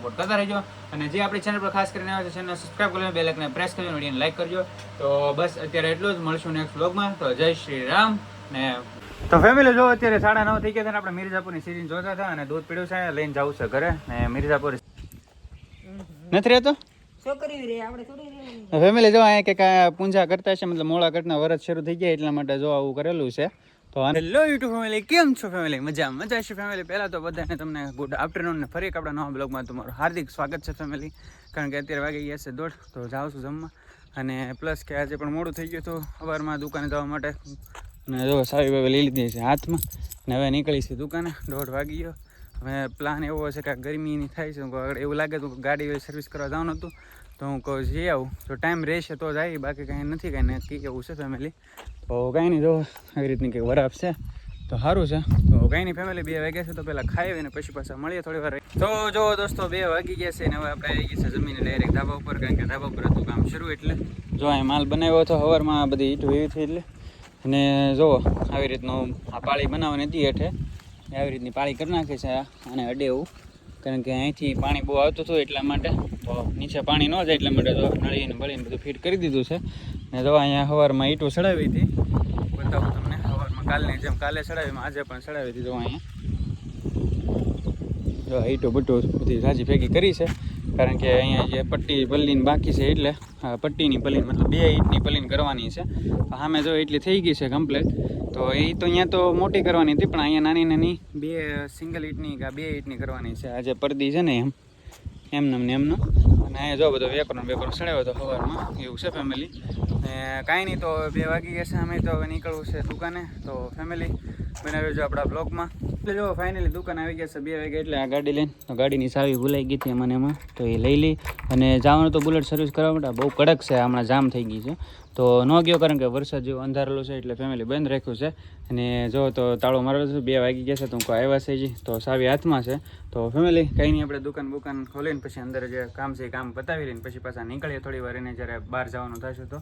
Support કરતા રહેજો. અને જે આપણી ચેનલ પર ખાસ કરીને આવે છે ચેનલ સબસ્ક્રાઈબ કરીને બે આઇકનને પ્રેસ કરજો વિડીયોને લાઈક કરજો. તો બસ અત્યારે એટલું જ. મળશું નેક્સ્ટ બ્લોગમાં તો જય શ્રી રામ ને તો ફેમિલી જો અત્યારે સાડા નવ થઈ ગયા હતા આપણે મિર્ઝાપુરની સિરીઝ જોતા હતા અને દૂધ પીડ્યું છે લઈને જવું છે ઘરે ને મિર્ઝાપુર. નથી રહેતો? છોકરી રે આપણે થોડી રહેવાની. ફેમિલી જો અહીંયા કે પૂંજા કરતા છે મતલબ મોળા કટના વરસ શરૂ થઈ ગયા એટલા માટે જો આવું કરેલું છે. તો હેલો યુટ્યુબ ફેમિલી કેમ છો ફેમિલી મજા મજા છે ફેમિલી પહેલાં તો બધાને તમને ગુડ આફ્ટરનૂન ને ફરી એક આપણા નવા બ્લોગમાં તમારું હાર્દિક સ્વાગત છે ફેમિલી કારણ કે અત્યારે વાગી ગયા છે દોઢ, તો જાઉં છું જમવા. અને પ્લસ કે આજે પણ મોડું થઈ ગયું હતું, સવારમાં દુકાને જવા માટે. અને જો સારી બાવી લઈ લીધી છે હાથમાં. ને હવે નીકળી છે દુકાને, દોઢ વાગી ગયો. હવે પ્લાન એવો હશે કે ગરમીની થાય છે એવું લાગે તો ગાડી સર્વિસ કરવા જવાનું હતું, તો હું કહું જઈ આવું. તો ટાઈમ રહેશે તો જાય બાકી કાંઈ નથી, કાંઈ નક્કી એવું છે ફેમિલી તો કાંઈ નહીં, જો આવી રીતની કંઈક વરાપ છે, તો સારું છે. તો કાંઈ નહીં ફેમિલી બે વાગ્યા છે, તો પહેલાં ખાઈ અને પછી પાછા મળીએ થોડી વાર. તો જો દોસ્તો, બે વાગી ગયા છે ને હવે આપણે આવી ગયા છે જમીને ડાયરેક્ટ ધાબા ઉપર, કારણ કે ધાબા ઉપર હતું કામ શરૂ એટલે. જો અહીં માલ બનાવ્યો હતો, હવારમાં બધી ઈંટો એવી થઈ એટલે. અને જો આવી રીતનું આ પાળી બનાવવાની હતી હેઠે. આવી રીતની પાળી કરી નાખી છે અને અડે એવું કારણ કે અહીંથી પાણી બહુ આવતું હતું એટલા માટે. તો નીચે પાણી ન જાય એટલા માટે તો નળીને બળીને બધું ફિટ કરી દીધું છે. ને જો અહીંયા સવારમાં ઈંટો ચડાવી હતી. કાલની જેમ કાલે ચડાવી આજે પણ ચડાવી દીધું અહીંયા. જો ઈંટો બટો બધી રાજી ભેગી કરી છે, કારણ કે અહીંયા જે પટ્ટી પલ્લીન બાકી છે એટલે પટ્ટીની પલ્લીન મતલબ બે ઈંટની પલ્લીન કરવાની છે. સામે જો એટલી થઈ ગઈ છે કમ્પ્લેટ તો એ તો અહીંયા તો મોટી કરવાની હતી, પણ અહીંયા નાની નાની બે સિંગલ ઈંટની કે બે ઈંટની કરવાની છે. આજે પરદી છે ને એમ, એમનેમ ને એમનો. અને અહીંયા જો બધો વેકરો વેકરો સડાવ્યો હતો સવારમાં, એવું છે ફેમિલી ને કાંઈ નહીં, તો બે વાગી ગયા છે, અમે તો હવે નીકળવું છે દુકાને, તો ફેમિલી બનાવ્યો છે આપણા બ્લોગમાં એટલે જો ફાઇનલી દુકાન આવી ગયા છે, બે વાગે એટલે આ ગાડી લઈને. તો ગાડીની ચાવી ભૂલાઈ ગઈ હતી મને એમાં, તો એ લઈ લઈ. અને જવાનું તો બુલેટ સર્વિસ કરવા માટે બહુ કડક છે, હમણાં જામ થઈ ગઈ છે. તો ન ગયો કારણ કે વરસાદ જેવું અંધારેલું છે એટલે ફેમિલી બંધ રાખ્યું છે. અને જો તો તાળો મારેલો છે, બે વાગી ગયા છે તો કોઈ આવ્યા છે જી તો સાવી હાથમાં છે. તો ફેમિલી કંઈ નહીં આપણે દુકાન બુકાન ખોલીને પછી અંદર જે કામ છે એ કામ પતાવી લઈને પછી પાછા નીકળીએ થોડી વાર. એને જ્યારે બહાર જવાનું થશે તો.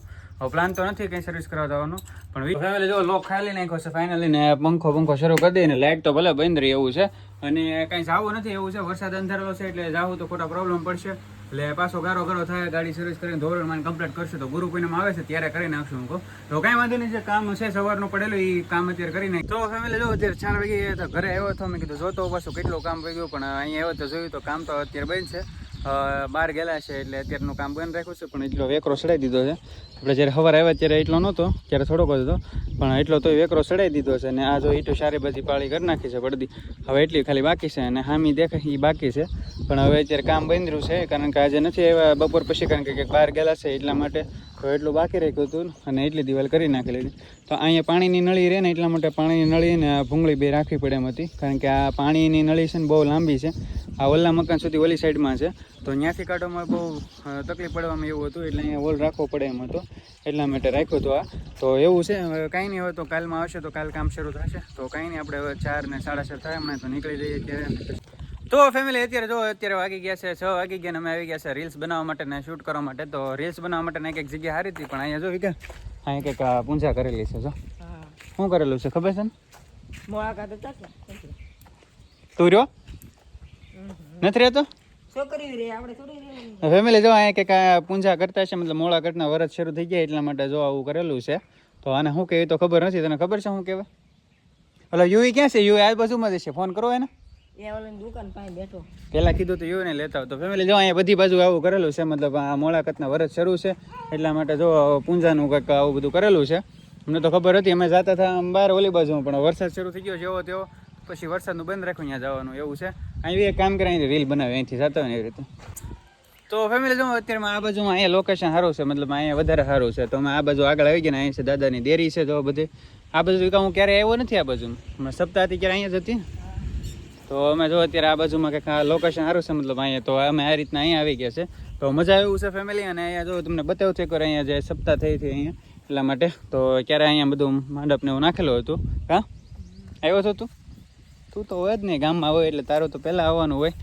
પ્લાન તો નથી કંઈ સર્વિસ કરવા જવાનું, પણ ફેમિલી જો લોક ખાલી નાખ્યો છે ફાઇનલી ને પંખો પંખો શરૂ કરી દઈએ લાઇટ તો ભલે બંધ રહી એવું છે. અને કાંઈ જવું નથી એવું છે, વરસાદ અંધારેલો છે એટલે જવું તો ખોટા પ્રોબ્લેમ પડશે. એટલે પાછો ગારો ગારો થાય, ગાડી સર્વિસ કરીને ધોરણ કમ્પ્લીટ કરશે તો ગુરુ પૂનમ આવે છે, ત્યારે કરી નાખશું હું તો કાંઈ વાંધો નહીં, જે કામ છે સવારનું પડેલું એ કામ અત્યારે કરી નાખ તો ફેમિલી જો અત્યારે ચાર વાગે ઘરે આવ્યો હતો, મેં કીધું, જોતો પાછું કેટલું કામ પડી ગયું પણ અહીંયા આવ્યો તો જોયું તો કામ તો અત્યારે બંધ છે. બહાર ગયેલા છે એટલે અત્યારનું કામ બંધ રાખ્યું છે, પણ એટલો વેકરો સડાઈ દીધો છે. આપણે જ્યારે હવાર આવ્યા ત્યારે એટલો નહોતો, ત્યારે થોડોક હતો, પણ એટલો તો વેકરો સડાઈ દીધો છે અને આ જો ઈટો સારી બધી પાળી કરી નાખી છે પડદી હવે એટલી ખાલી બાકી છે અને હામી દેખાય એ બાકી છે. પણ હવે અત્યારે કામ બંધ રહ્યું છે, કારણ કે આજે નથી આવ્યા બપોર પછી, કારણ કે બહાર ગયેલા છે એટલા માટે એટલું બાકી રાખ્યું હતું અને એટલી દિવાલ કરી નાખેલી તો અહીંયા પાણીની નળી રહે ને એટલા માટે પાણીની નળી ને ભૂંગળી બે રાખવી પડે એમ હતી. કારણ કે આ પાણીની નળી છે ને બહુ લાંબી છે. આ ઓલા મકાન સુધી ઓલી સાઈડમાં છે. તો ત્યાંથી કાઢવામાં બહુ તકલીફ પડવામાં એવું હતું, એટલે અહીંયા ઓલ રાખવો પડે એમ હતો. એટલા માટે રાખ્યું હતું આ. તો એવું છે, હવે કાંઈ નહીં હોય તો કાલમાં આવશે, તો કાલ કામ શરૂ થશે. તો કાંઈ નહીં, આપણે હવે ચાર ને સાડા ચાર થાય હમણાં તો નીકળી જઈએ ત્યારે. તો ફેમિલી અત્યારે જો અત્યારે વાગી ગયા છે છ વાગી ગયા અમે આવી ગયા છે રીલ્સ બનાવવા માટે ને શૂટ કરવા માટે. તો રીલ્સ બનાવવા માટે એક એક જગ્યા હારી હતી પણ અહીંયા જો વિકા અહીંયા કંઈક પૂંજા કરેલી છે જો. શું કરેલું છે ખબર છે ને? તું રહ્યો? નથી રહેતો? ફેમિલી જો અહીંયા કંઈક પૂંજા કરતા છે મતલબ મોળા કટના વરસ શરૂ થઈ ગયા એટલા માટે જો આવું કરેલું છે. તો આને શું કહેવાય તો ખબર નથી તને ખબર છે શું કહેવાય? એટલે યુવી ક્યાં છે? યુવી આ બાજુમાં જ છે. ફોન કરો એને. પહેલાં કીધું તો યુને લેતા તો ફેમિલી, જો અહીંયા બધી બાજુ આવું કરેલું છે, મતલબ આ મોળાકતના વરસ શરૂ છે, એટલા માટે જો પૂંજાનું કંઈક આવું બધું કરેલું છે. અમને તો ખબર હતી, અમે જતા હતા બહાર ઓલી બાજુ, પણ વરસાદ શરૂ થઈ ગયો જેવો તેવો. પછી વરસાદનું બંધ રાખ્યું, અહીંયા જવાનું એવું છે. અહીં એક કામ કરે અહીં રીલ બનાવે, અહીંથી જતા હોય ને એવી રીતે. તો ફેમિલી જો અત્યારમાં આ બાજુમાં અહીંયા લોકેશન સારું છે, મતલબ અહીંયા વધારે સારું છે. તો અમે આ બાજુ આગળ આવી ગયા ને અહીં છે, દાદાની દેરી છે જો બધી. આ બાજુ હું ક્યારે આવ્યો નથી આ બાજુ સપ્તાહથી ક્યારે અહીંયા જ હતી. તો અમે જો અત્યારે આ બાજુમાં કંઈક લોકેશન સારું છે મતલબ અહીંયા તો અમે આ રીતના અહીંયા આવી ગયા છે. તો મજા એવું છે ફેમિલી અને અહીંયા જો તમને બતાવું છે કે અહીંયા જે સપ્તાહ થઈ હતી અહીંયા એટલા માટે. તો ક્યારે અહીંયા બધું માંડપને એવું નાખેલું હતું? હા? આવ્યો છો તું? તું તો હોય જ નહીં ગામમાં હોય એટલે તારું તો પહેલાં આવવાનું હોય.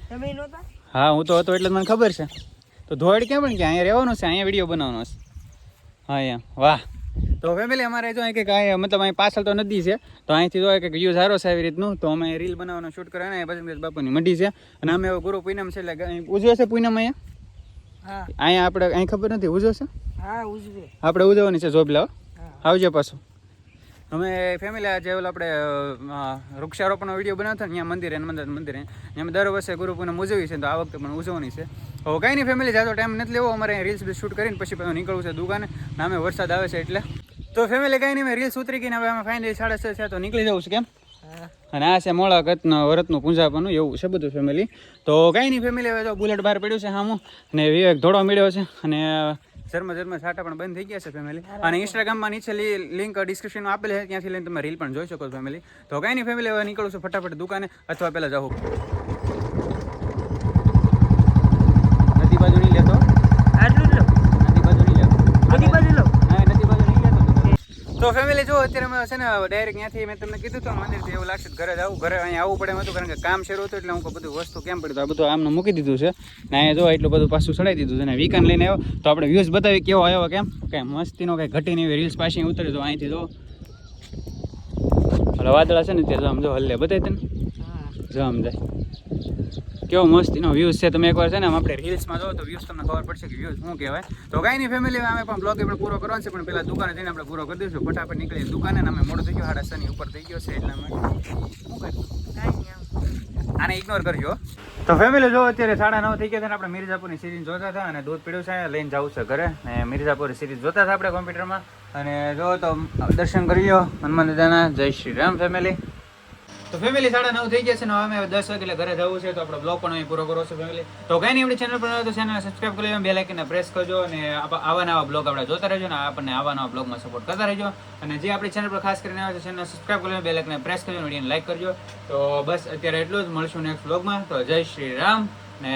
હા હું તો હતો એટલે મને ખબર છે. તો ધોવાડી કેમ પણ કે અહીંયા રહેવાનું છે અહીંયા વીડિયો બનાવવાનો છે. હા એમ વાહ. તો ફેમિલી અમારે જો અહીં કંઈક અહીં મતલબ અહીં પાછળ તો નદી છે તો અહીંથી જો કંઈક વ્યૂ સારો છે આવી રીતનું તો અમે રીલ બનાવવાનો શૂટ કરે ને પછી બાપુની મંડી છે. અને અમે ગુરુ પૂનમ છે એટલે અહીં ઉજવે છે પૂનમ અહીંયા? હા. અહીંયા આપણે અહીં ખબર નથી ઉજવે છે? હા ઉજવે. આપણે ઉજવવાની છે જોબલા આવજો પાછું. અમે ફેમિલી આજે ઓલા આપણે વૃક્ષારોપણનો વીડિયો બનાવતા ને ત્યાં મંદિરે મંદિર. મંદિરે અમે દર વર્ષે ગુરુ પૂનમ ઉજવી છે તો આ વખતે પણ ઉજવવાની છે. હવે કાંઈ નહીં ફેમિલી જાતો ટાઈમ નથી લેવો અમારે રીલ્સ બી શૂટ કરીને પછી પાછું નીકળવું છે દુકાને. ને અમે વરસાદ આવે છે એટલે. તો ફેમિલી કઈ નહીં રીલ્સ ઉતરી ગઈ ને હવે અમે ફાઇનલી સાડા છ છે તો નીકળી જવું છે કેમ? અને આ છે મોળા કતનું વરતનું પૂંજાપનું એવું છે બધું ફેમિલી તો કાંઈ નહીં ફેમિલી હવે તો બુલેટ બહાર પડ્યું છે હામું. અને વિવેક ધોળો મળ્યો છે અને જન્મ જન્મ છાટા પણ બંધ થઈ ગયા છે ફેમિલી અને ઇન્સ્ટાગ્રામમાં નીચે લિંક ડિસ્ક્રિપ્શનમાં આપેલી છે ત્યાંથી લઈને તમે રીલ પણ જોઈ શકો છો ફેમિલી તો કાંઈ નહીં ફેમિલી હવે નીકળું છું ફટાફટ દુકાને અથવા પહેલાં જાઉં નદી બાજુ નહીં લેતો આટલું જ લો નદી બાજુ નહીં લેતો બધી બાજુ લો હા, નદી બાજુ નહીં લેતો તો ફેમિલી જો અત્યારે અમે છે ને ડાયરેક્ટ ત્યાંથી મેં તમને કીધું તો મંદિરથી એવું લાગશે ઘરે આવું ઘરે અહીંયા આવવું પડે એમ હતું કારણ કે કામ શરૂ હતું એટલે હું બધું વસ્તુ કેમ પડ્યું આ બધું આમને મૂકી દીધું છે. ને અહીંયા જો એટલું બધું પાછું ચડાવી દીધું છે ને વીકન લઈને આવ્યો. તો આપણે વ્યૂઝ બતાવી કેવો આવ્યો કેમ? કે મસ્તીનો કંઈ ઘટી નહીં રીલ્સ પાછી ઉતરી તો અહીંથી જો. હલો વાદળા છે ને ત્યાં જો આમ જો હલ્લે બતાવી તને જો આમ જાય. કેવો મસ્તીનો વ્યૂઝ છે. તમે એકવાર છે ને આપણે રીલ્સમાં જોવો તો વ્યૂઝ તમને ખબર પડશે કે વ્યૂઝ શું કહેવાય. તો કાંઈ નહીં ફેમિલી અમે પણ બ્લોગ આપણે પૂરો કરવાનો છે, પણ પેલા દુકાને જઈને આપણે પૂરો કરી દઈશું. ફટાફટ નીકળીએ દુકાને અમે મોડું થઈ ગયો, સાડા છની ઉપર થઈ ગયો છે, એટલા માટે શું કરીશું. આને ઇગ્નોર કરજો. તો ફેમિલી જો અત્યારે સાડા નવ થઈ ગયા છે આપણે મિર્ઝાપુરની સિરીઝ જોતા હતા અને દૂધ પીડ્યું છે લઈને જવું છે ઘરે. ને મિર્ઝાપુરની સિરીઝ જોતા હતા આપણે કોમ્પ્યુટરમાં અને જો તો દર્શન કરી લો હનુમાન દાદાના, જય શ્રી રામ ફેમિલી તો ફેમિલી સાડા નવ થઈ ગયા છે ને હવે દસ વાગે એટલે ઘરે જવું છે, તો આપણે બ્લોગ પણ અહીં પૂરો કરવો છે ફેમિલી તો કઈ નહીં ચેનલ પર તો ચેનલ સબસ્ક્રાઈબ કરી લેજો, બે લાઈકને પ્રેસ કરજો અને આવા નવા બ્લોગ આપણે જોતા રહેજો ને આપણને આવા નવા બ્લોગમાં સપોર્ટ કરતા રહેજો. અને જે આપણી ચેનલ પર ખાસ કરીને આવે છે ચેનલ સબસ્ક્રાઈબ કરી લેજો, બે લાઈકને પ્રેસ કરજો, વિડીયોને લાઈક કરજો. તો બસ, અત્યારે એટલું જ. મળશું નેક્સ્ટ બ્લોગમાં તો જય શ્રી રામ ને